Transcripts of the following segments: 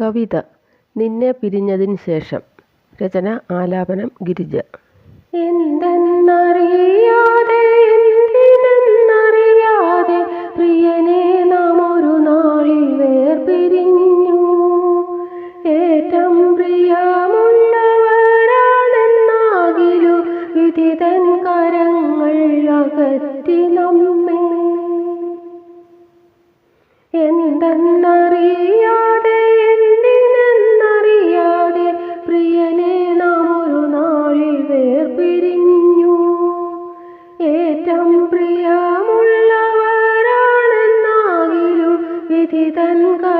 കവിത നിന്നെ പിരിഞ്ഞതിന് ശേഷം. രചന ആലാപനം ഗിരിജ. എന്തെന്നറിയാതെ എന്തിനെന്നറിയാതെ പ്രിയനെ നാം ഒരു നാളിൽ വേർപിരിഞ്ഞു. ഏറ്റം പ്രിയമുള്ളവരാണെന്നാകിലു വിധിതൻ കരങ്ങൾ അകറ്റി നമ്മെ. എന്തെന്നറിയാതെ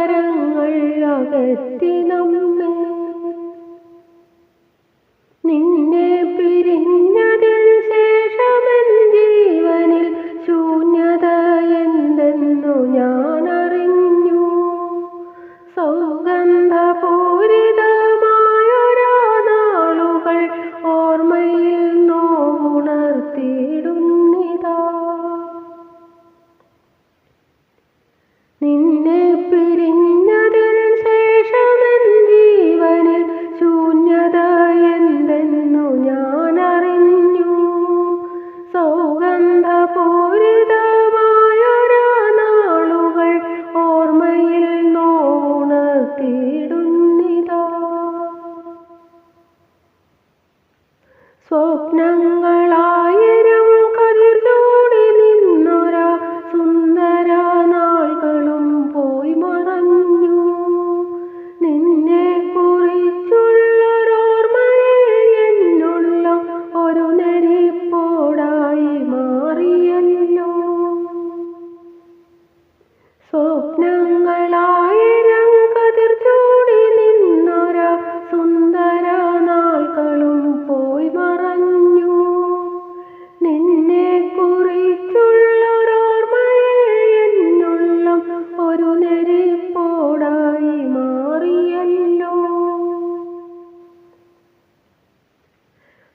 കരങ്ങൾ നമ്മെ നിന്നെ പിരിഞ്ഞതിൽ ശേഷമൻ ജീവനിൽ ശൂന്യത എന്തെന്നു ഞാൻ അറിഞ്ഞു സൗഗന്ധപൂരിതമായൊരാ നാളുകൾ ഓർമ്മയിൽ നോവുണർത്തിയിടുന്നിതാ സ്വപ്നങ്ങളായിരം കതിർ ചൂടി നിന്നൊരാ സുന്ദര നാളുകളും പോയി മറഞ്ഞു. നിന്നെ കുറിച്ചുള്ളൊരോർമ്മയെ എന്നുള്ള ഒരു നെരിപ്പോടായി മാറിയല്ലോ. സ്വപ്നങ്ങളായിരം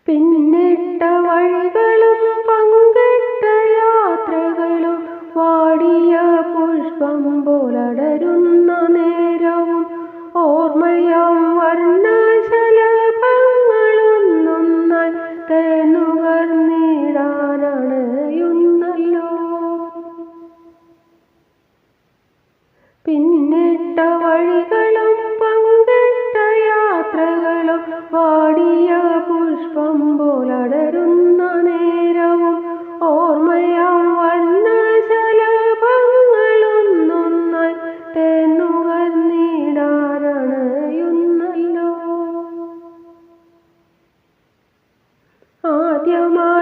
പിന്നിട്ട വഴികളും പങ്കിട്ട യാത്രകളും വാടിയ പുഷ്പം പോലടരുന്ന നേരവും ഓർമ്മയും വർണശലഭങ്ങളൊന്നൊന്നായി തേനുകർ നീടാനണയുന്നല്ലോ. പിന്നിട്ട വഴികളും വാടിയ പുഷ്പം പോലടരുന്ന നേരവും ഓർമ്മയാം വന്ന ശലഭങ്ങളൊന്നൊന്നായി തെന്നുകൾ നീടാറണയുന്നല്ലോ ആദ്യമായി